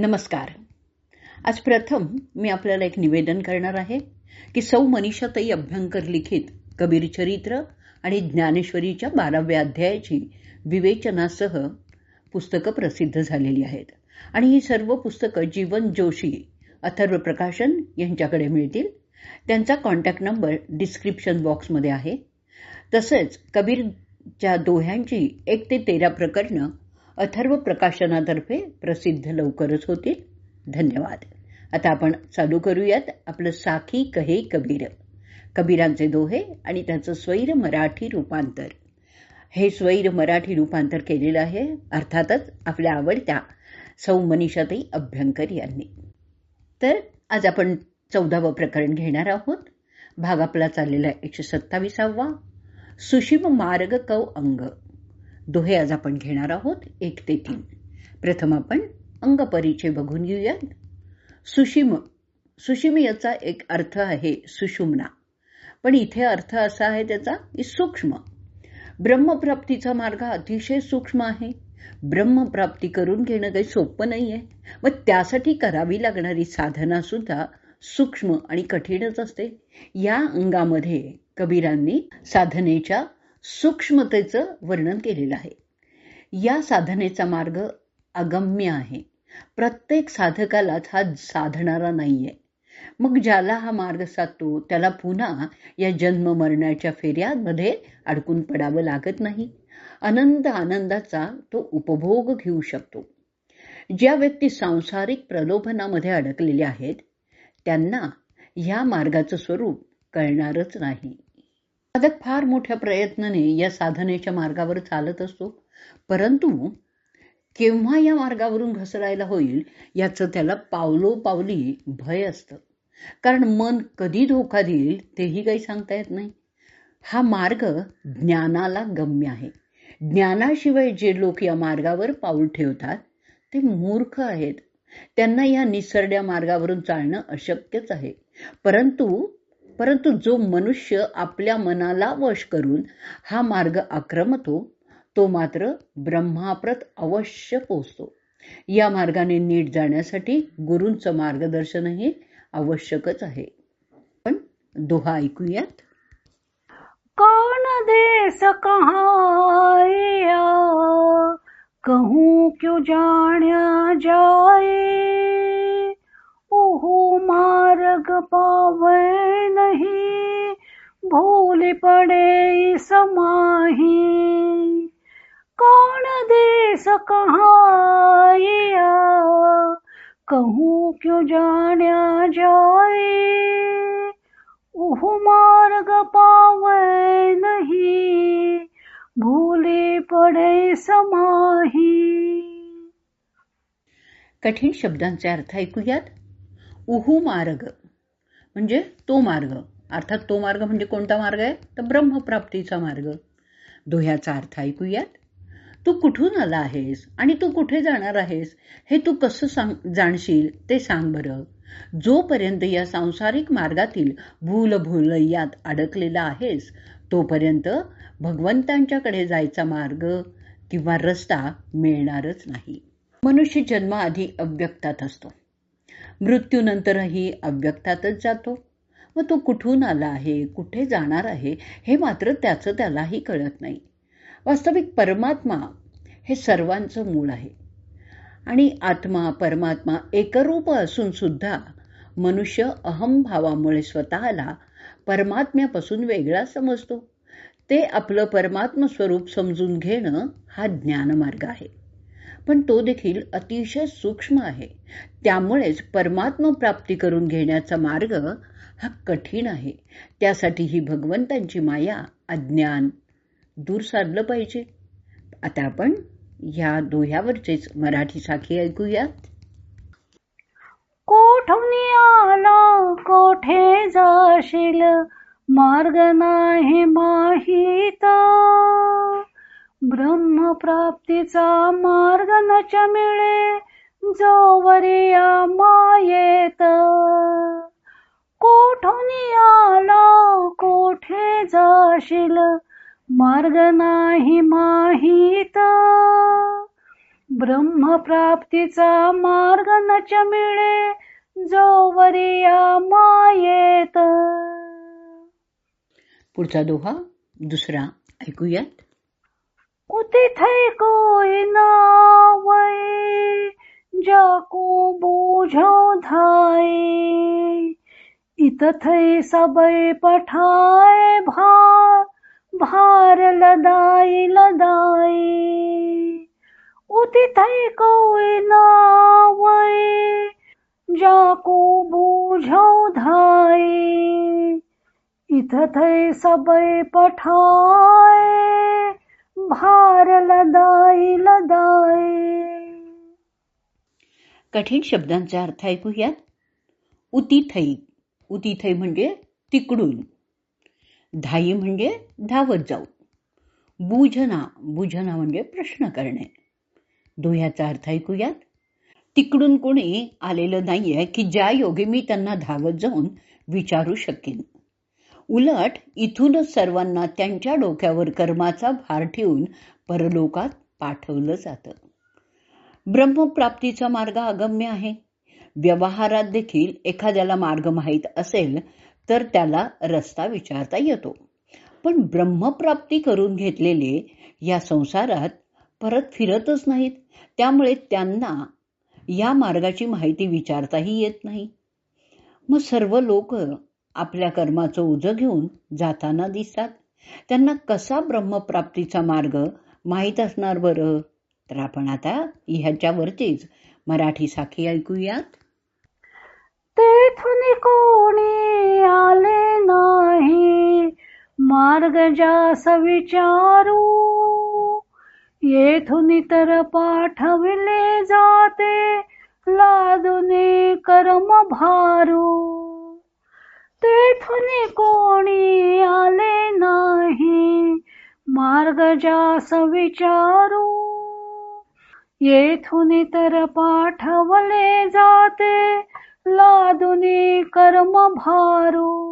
नमस्कार. आज प्रथम मी आपल्याला एक निवेदन करणार आहे की सौ मनीषाताई अभ्यंकर लिखित कबीर चरित्र आणि ज्ञानेश्वरीच्या बाराव्या अध्यायाची विवेचनासह पुस्तकं प्रसिद्ध झालेली आहेत. आणि ही सर्व पुस्तकं जीवन जोशी अथर्व प्रकाशन यांच्याकडे मिळतील. त्यांचा कॉन्टॅक्ट नंबर डिस्क्रिप्शन बॉक्समध्ये आहे. तसेच कबीरच्या दोह्यांची एक ते तेरा प्रकरणं अथर्व प्रकाशनातर्फे प्रसिद्ध लवकरच होतील. धन्यवाद. आता आपण चालू करूयात आपलं साखी कहे कबीर. कबीरांचे दोहे आणि त्याचं स्वैर मराठी रूपांतर. हे स्वैर मराठी रूपांतर केलेलं आहे. अर्थातच आपल्या आवडत्या सौ मनीषाताई अभ्यंकर यांनी. तर आज आपण चौदावं प्रकरण घेणार आहोत. भाग आपला चाललेला एकशे सत्तावीसावा. सुषिम मार्ग कौ अंग. दोहे आज आपण घेणार आहोत एक ते तीन. प्रथम आपण अंग परिचय बघून घेऊयात. सुशिम सुशिम याचा एक अर्थ आहे सुषुम्ना. पण इथे अर्थ असा आहे त्याचा की सूक्ष्म. ब्रह्मप्राप्तीचा मार्ग अतिशय सूक्ष्म आहे. ब्रह्मप्राप्ती करून घेणं काही सोपं नाही आहे मग त्यासाठी करावी लागणारी साधना सुद्धा सूक्ष्म आणि कठीणच असते. या अंगामध्ये कबीरांनी साधनेच्या सूक्ष्मतेचं वर्णन केलेलं आहे. या साधनेचा मार्ग अगम्य आहे. प्रत्येक साधकालाच हा साधणारा नाहीये. मग ज्याला हा मार्ग साधतो त्याला पुन्हा या जन्म मरणाच्या फेऱ्यांमध्ये अडकून पडावं लागत नाही. अनंत आनंदाचा तो उपभोग घेऊ शकतो. ज्या व्यक्ती सांसारिक प्रलोभनामध्ये अडकलेल्या आहेत त्यांना ह्या मार्गाचं स्वरूप कळणारच नाही. साधक फार मोठ्या प्रयत्नाने या साधनेच्या मार्गावर चालत असतो. परंतु केव्हा या मार्गावरून घसरायला होईल याचं त्याला पावलो पावली भय असतं. कारण मन कधी धोका देईल तेही काही सांगता येत नाही. हा मार्ग ज्ञानाला गम्य आहे. ज्ञानाशिवाय जे लोक या मार्गावर पाऊल ठेवतात ते मूर्ख आहेत. त्यांना या निसरड्या मार्गावरून चालणं अशक्यच आहे. परंतु परंतु जो मनुष्य आपल्या मनाला वश करून हा मार्ग आक्रमतो तो मात्र ब्रह्माप्रत अवश्य पोचतो या मार्गाने नीट जाण्यासाठी गुरूंचं मार्गदर्शनही आवश्यकच आहे. पण दोहा ऐकूयात? कौन देश कहाया कहूँ क्यों जाण्या जाए पावे नहीं, भूल पड़े समाही कौन देश कहाया कहूँ क्यों जाण्या जाए? ओह मार्ग पावे नहीं, भूले पडे समाही कठीण शब्दांचे अर्थ ऐकूयात? उहू मार्ग म्हणजे तो मार्ग. अर्थात तो मार्ग म्हणजे कोणता मार्ग आहे? तर ब्रह्मप्राप्तीचा मार्ग. दोह्याचा अर्थ ऐकूयात. तू कुठून आला आहेस? आणि तू कुठे जाणार आहेस? हे तू कसं सांग जाणशील? ते सांग बरं. जोपर्यंत या सांसारिक मार्गातील भूल अडकलेला आहेस तोपर्यंत भगवंतांच्याकडे जायचा मार्ग किंवा रस्ता मिळणारच नाही. मनुष्य जन्माआधी अव्यक्तात असतो. मृत्यूनंतरही अव्यक्तातच जातो. व तो कुठून आला आहे? कुठे जाणार आहे? हे मात्र त्याचं त्यालाही कळत नाही. वास्तविक परमात्मा हे सर्वांचं मूळ आहे. आणि आत्मा परमात्मा एकरूप असून सुद्धा मनुष्य अहमभावामुळे स्वतःला परमात्म्यापासून वेगळा समजतो. ते आपलं परमात्म स्वरूप समजून घेणं हा ज्ञानमार्ग आहे. पण तो देखील अतिशय सूक्ष्म आहे. त्यामुळेच परमात्म प्राप्ती करून घेण्याचा मार्ग हा कठीण आहे. त्यासाठी ही भगवंतांची माया अज्ञान दूर साधलं पाहिजे. आता आपण ह्या दोह्यावरचेच मराठी साखी ऐकूयात. कोठून आला कोठे जाशील? मार्ग नाही माहीत. ब्रह्मप्राप्तीचा मार्ग नच मिळे जोवरिया मायेत कोठून आला कोठे जाशील? मार्ग नाही माहीत. ब्रह्मप्राप्तीचा मार्ग नच मिळे जोवरी या मायेत पुढचा दोहा दुसरा ऐकूयात. उतिथै कोई नावय? जाको बूझो धाय इतथै सबै पठाय भार भार लदाई लदाई उतिथै कोई नावय? जाको बूझो धाय इतथै सबै पठाय भार लदाई. लदाई कठीण शब्दांचा अर्थ ऐकूयात. उतिथई उतिथई म्हणजे तिकडून. धाई म्हणजे धावत जाऊ. बुझना. बुझना म्हणजे प्रश्न करणे. दोह्याचा अर्थ ऐकूयात. तिकडून कोणी आलेलं नाहीये की ज्या योगे मी त्यांना धावत जाऊन विचारू शकेन. उलट इथूनच सर्वांना त्यांच्या डोक्यावर कर्माचा भार ठेवून परलोकात पाठवलं जातं. ब्रह्मप्राप्तीचा मार्ग अगम्य आहे. व्यवहारात देखील एखाद्याला मार्ग माहीत असेल तर त्याला रस्ता विचारता येतो. पण ब्रह्मप्राप्ती करून घेतलेले या संसारात परत फिरतच नाहीत. त्यामुळे त्यांना या मार्गाची माहिती विचारताही येत नाही. मग सर्व लोक आपल्या कर्माचं ओझं घेऊन जाताना दिसतात. त्यांना कसा ब्रह्मप्राप्तीचा मार्ग माहीत असणार बरं? तर आपण आता ह्याच्यावरतीच मराठी साखी ऐकूयात. तेथून कोणी आले नाही. मार्ग जास विचारू. येथून तर पाठविले जाते. लादुने कर्म भारू. तेथून कोणी आले नाही. मार्ग जास विचारू. येथून तर पाठवले जाते. लादुनी कर्म भारू.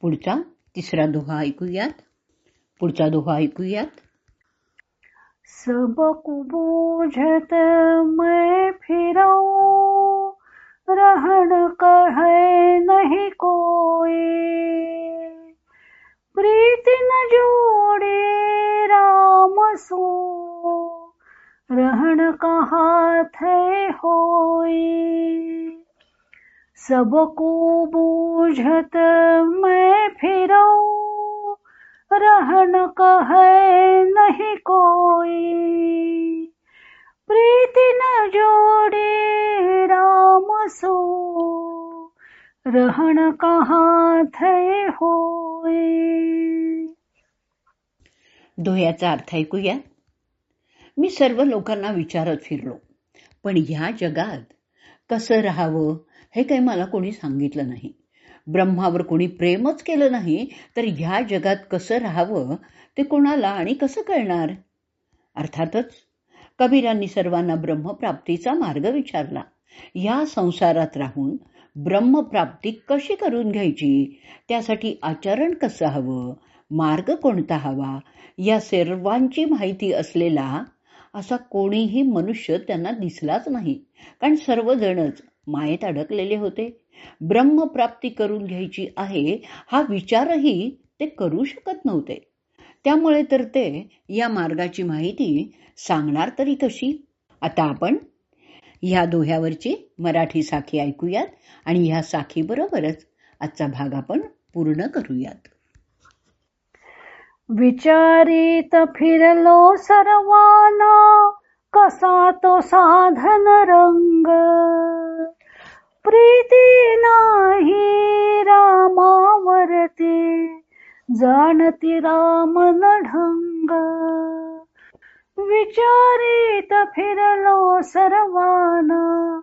पुढचा तिसरा दोहा ऐकूयात. पुढचा दोहा ऐकूयात. सब कुबूझत मैं फिरऊ. रहन कहे नहीं कोई। प्रीति न जोड़े राम सो। रहन कहा थे होई। सबको बूझत मैं फिरऊ। रहन कहे नहीं कोई। प्रीति न जोड़े राम सो रहन कहाँ थे दोह्याचा अर्थ ऐकूया. मी सर्व लोकांना विचारत फिरलो पण ह्या जगात कसं राहावं हे काही मला कोणी सांगितलं नाही. ब्रह्मावर कोणी प्रेमच केलं नाही तर ह्या जगात कसं राहावं ते कोणाला आणि कसं कळणार? अर्थातच कबीरांनी सर्वांना ब्रह्मप्राप्तीचा मार्ग विचारला. या संसारात राहून ब्रह्मप्राप्ती कशी करून घ्यायची? त्यासाठी आचरण कसं हवं? मार्ग कोणता हवा? या सर्वांची माहिती असलेला असा कोणीही मनुष्य त्यांना दिसलाच नाही. कारण सर्वजणच मायेत अडकलेले होते. ब्रह्मप्राप्ती करून घ्यायची आहे हा विचारही ते करू शकत नव्हते. त्यामुळे तर ते या मार्गाची माहिती सांगणार तरी कशी? आता आपण ह्या दोह्यावरची मराठी साखी ऐकूयात आणि ह्या साखीबरोबरच आजचा भाग आपण पूर्ण करूयात. विचारित फिरलो सर्वाना कसा तो साधन रंग? प्रीती नाही रामावरती जाणती रामन ढंग. विचारित फिरलो सर्वाना.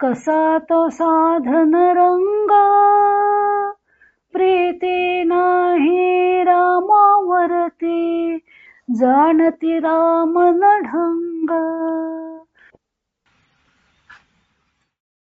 कसा तो साधन रंग? प्रीती नाही रामावरती. जाणती रामन ढंग.